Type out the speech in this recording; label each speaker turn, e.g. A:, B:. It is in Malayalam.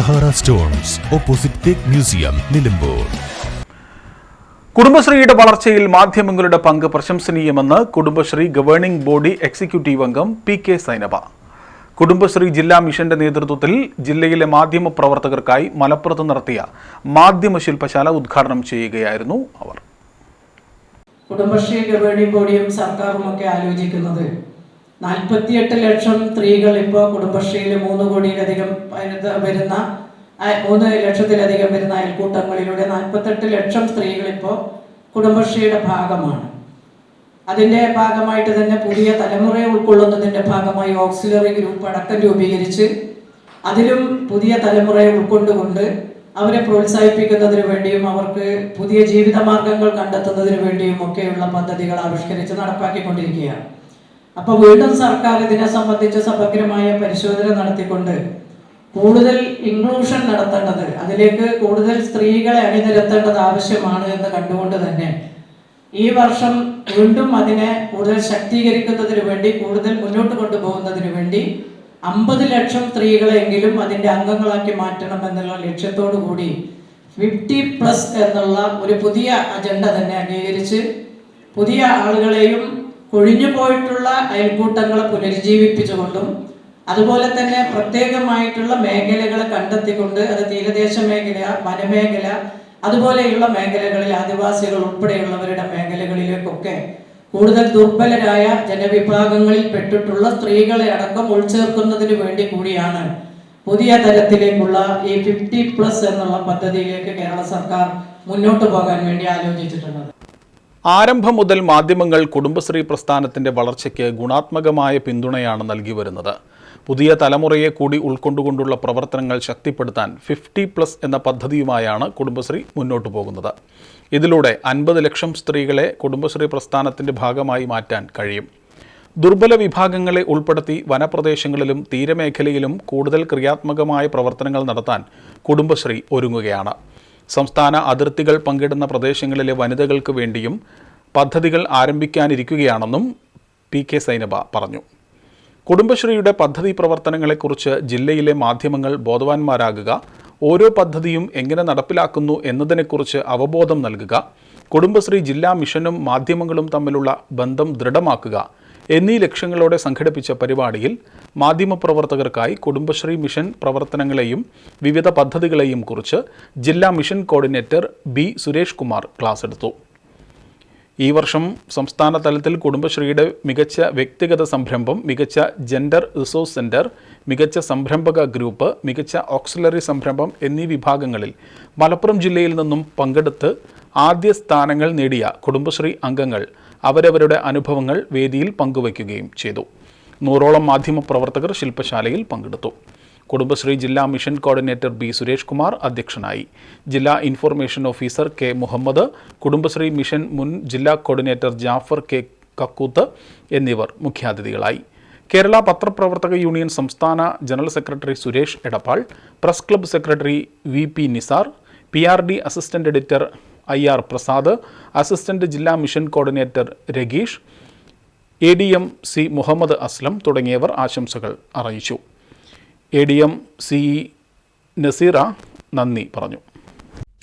A: സഹാറ സ്റ്റോൺസ് ഓപ്പോസിറ്റ് തേക്ക് മ്യൂസിയം നിലമ്പൂർ.
B: കുടുംബശ്രീയുടെ വളർച്ചയിൽ മാധ്യമങ്ങളുടെ പങ്ക് പ്രശംസനീയമെന്ന് കുടുംബശ്രീ ഗവേണിംഗ് ബോഡി എക്സിക്യൂട്ടീവ് അംഗം പി കെ സൈനബ. കുടുംബശ്രീ ജില്ലാ മിഷന്റെ നേതൃത്വത്തിൽ ജില്ലയിലെ മാധ്യമ പ്രവർത്തകർക്കായി മലപ്പുറത്ത് നടത്തിയ മാധ്യമ ശില്പശാല ഉദ്ഘാടനം ചെയ്യുകയായിരുന്നു അവർ.
C: കുടുംബശ്രീ ഗവേണിംഗ് ബോഡിയും സർക്കാരും ഒക്കെ ആലോചിക്കുന്നത് നാൽപ്പത്തിയെട്ട് ലക്ഷം സ്ത്രീകൾ ഇപ്പോൾ കുടുംബശ്രീയിൽ മൂന്ന് കോടിയിലധികം വരുന്ന- മൂന്ന് ലക്ഷത്തിലധികം വരുന്ന അയൽക്കൂട്ടങ്ങളിലൂടെ നാൽപ്പത്തെട്ട് ലക്ഷം സ്ത്രീകൾ ഇപ്പോൾ കുടുംബശ്രീയുടെ ഭാഗമാണ്. അതിന്റെ ഭാഗമായിട്ട് തന്നെ പുതിയ തലമുറയെ ഉൾക്കൊള്ളുന്നതിന്റെ ഭാഗമായി ഓക്സിലറി ഗ്രൂപ്പ് അടക്കം രൂപീകരിച്ച് അതിലും പുതിയ തലമുറയെ ഉൾക്കൊണ്ടുകൊണ്ട് അവരെ പ്രോത്സാഹിപ്പിക്കുന്നതിന് വേണ്ടിയും അവർക്ക് പുതിയ ജീവിത മാർഗങ്ങൾ കണ്ടെത്തുന്നതിന് വേണ്ടിയും ഒക്കെയുള്ള പദ്ധതികൾ ആവിഷ്കരിച്ച് നടപ്പാക്കിക്കൊണ്ടിരിക്കുകയാണ്. അപ്പോൾ വീണ്ടും സർക്കാർ ഇതിനെ സംബന്ധിച്ച് സമഗ്രമായ പരിശോധന നടത്തിക്കൊണ്ട് കൂടുതൽ ഇൻക്ലൂഷൻ നടത്തേണ്ടത് അതിലേക്ക് കൂടുതൽ സ്ത്രീകളെ അണിനിരത്തേണ്ടത് ആവശ്യമാണ് എന്ന് കണ്ടുകൊണ്ട് തന്നെ ഈ വർഷം വീണ്ടും അതിനെ കൂടുതൽ ശക്തീകരിക്കുന്നതിന് വേണ്ടി കൂടുതൽ മുന്നോട്ട് കൊണ്ടുപോകുന്നതിന് വേണ്ടി അമ്പത് ലക്ഷം സ്ത്രീകളെങ്കിലും അതിന്റെ അംഗങ്ങളാക്കി മാറ്റണം എന്നുള്ള ലക്ഷ്യത്തോടു കൂടി ഫിഫ്റ്റി പ്ലസ് എന്നുള്ള ഒരു പുതിയ അജണ്ട തന്നെ അംഗീകരിച്ച് പുതിയ ആളുകളെയും കൊഴിഞ്ഞു പോയിട്ടുള്ള അയൽക്കൂട്ടങ്ങളെ പുനരുജ്ജീവിപ്പിച്ചുകൊണ്ടും അതുപോലെ തന്നെ പ്രത്യേകമായിട്ടുള്ള മേഖലകളെ കണ്ടെത്തിക്കൊണ്ട് അത് തീരദേശ മേഖല വനമേഖല അതുപോലെയുള്ള മേഖലകളിൽ ആദിവാസികൾ ഉൾപ്പെടെയുള്ളവരുടെ മേഖലകളിലേക്കൊക്കെ കൂടുതൽ ദുർബലരായ ജനവിഭാഗങ്ങളിൽ പെട്ടിട്ടുള്ള സ്ത്രീകളെ അടക്കം ഉൾച്ചേർക്കുന്നതിന് വേണ്ടി കൂടിയാണ് പുതിയ തരത്തിലേക്കുള്ള ഈ ഫിഫ്റ്റി പ്ലസ് എന്നുള്ള പദ്ധതിയിലേക്ക് കേരള സർക്കാർ മുന്നോട്ട് പോകാൻ വേണ്ടി ആലോചിച്ചിട്ടുള്ളത്.
B: ആരംഭം മുതൽ മാധ്യമങ്ങൾ കുടുംബശ്രീ പ്രസ്ഥാനത്തിന്റെ വളർച്ചയ്ക്ക് ഗുണാത്മകമായ പിന്തുണയാണ് നൽകി വരുന്നത്. പുതിയ തലമുറയെ കൂടി ഉൾക്കൊണ്ടുകൊണ്ടുള്ള പ്രവർത്തനങ്ങൾ ശക്തിപ്പെടുത്താൻ ഫിഫ്റ്റി പ്ലസ് എന്ന പദ്ധതിയുമായാണ് കുടുംബശ്രീ മുന്നോട്ടു പോകുന്നത്. ഇതിലൂടെ അൻപത് ലക്ഷം സ്ത്രീകളെ കുടുംബശ്രീ പ്രസ്ഥാനത്തിന്റെ ഭാഗമായി മാറ്റാൻ കഴിയും. ദുർബല വിഭാഗങ്ങളെ ഉൾപ്പെടുത്തി വനപ്രദേശങ്ങളിലും തീരമേഖലയിലും കൂടുതൽ ക്രിയാത്മകമായ പ്രവർത്തനങ്ങൾ നടത്താൻ കുടുംബശ്രീ ഒരുങ്ങുകയാണ്. സംസ്ഥാന അതിർത്തികൾ പങ്കിടുന്ന പ്രദേശങ്ങളിലെ വനിതകൾക്ക് വേണ്ടിയും പദ്ധതികൾ ആരംഭിക്കാനിരിക്കുകയാണെന്നും പി കെ സൈനബ പറഞ്ഞു. കുടുംബശ്രീയുടെ പദ്ധതി പ്രവർത്തനങ്ങളെക്കുറിച്ച് ജില്ലയിലെ മാധ്യമങ്ങൾ ബോധവാന്മാരാകുക ഓരോ പദ്ധതിയും എങ്ങനെ നടപ്പിലാക്കുന്നു എന്നതിനെക്കുറിച്ച് അവബോധം നൽകുക കുടുംബശ്രീ ജില്ലാ മിഷനും മാധ്യമങ്ങളും തമ്മിലുള്ള ബന്ധം ദൃഢമാക്കുക എന്നീ ലക്ഷ്യങ്ങളോടെ സംഘടിപ്പിച്ച പരിപാടിയിൽ മാധ്യമപ്രവർത്തകർക്കായി കുടുംബശ്രീ മിഷൻ പ്രവർത്തനങ്ങളെയും വിവിധ പദ്ധതികളെയും കുറിച്ച് ജില്ലാ mission coordinator B Suresh Kumar class എടുത്തു. ഈ വർഷം സംസ്ഥാന തലത്തിൽ കുടുംബശ്രീയുടെ മികച്ച വ്യക്തിഗത സംരംഭം മികച്ച ജെൻഡർ റിസോഴ്സ് സെന്റർ മികച്ച സംരംഭക ഗ്രൂപ്പ് മികച്ച ഓക്സിലറി സംരംഭം എന്നീ വിഭാഗങ്ങളിൽ മലപ്പുറം ജില്ലയിൽ നിന്നും പങ്കെടുത്ത് ആദ്യ സ്ഥാനങ്ങൾ നേടിയ കുടുംബശ്രീ അംഗങ്ങൾ അവരവരുടെ അനുഭവങ്ങൾ വേദിയിൽ പങ്കുവയ്ക്കുകയും ചെയ്തു. നൂറോളം മാധ്യമ പ്രവർത്തകർ ശില്പശാലയിൽ പങ്കെടുത്തു. കുടുംബശ്രീ ജില്ലാ mission coordinator B Suresh Kumar അധ്യക്ഷനായി. ജില്ലാ information officer K Muhammad Kudumbashree mission മുൻ ജില്ലാ കോർഡിനേറ്റർ ജാഫർ കെ കക്കൂത്ത് എന്നിവർ മുഖ്യാതിഥികളായി. കേരള പത്രപ്രവർത്തക യൂണിയൻ സംസ്ഥാന general secretary Suresh Edappal press club secretary V P Nisar P R D assistant editor I R Prasad assistant ജില്ലാ mission coordinator Rageesh A D M C Muhammad Aslam തുടങ്ങിയവർ ആശംസകൾ അറിയിച്ചു. A D M C Naseera നന്ദി പറഞ്ഞു.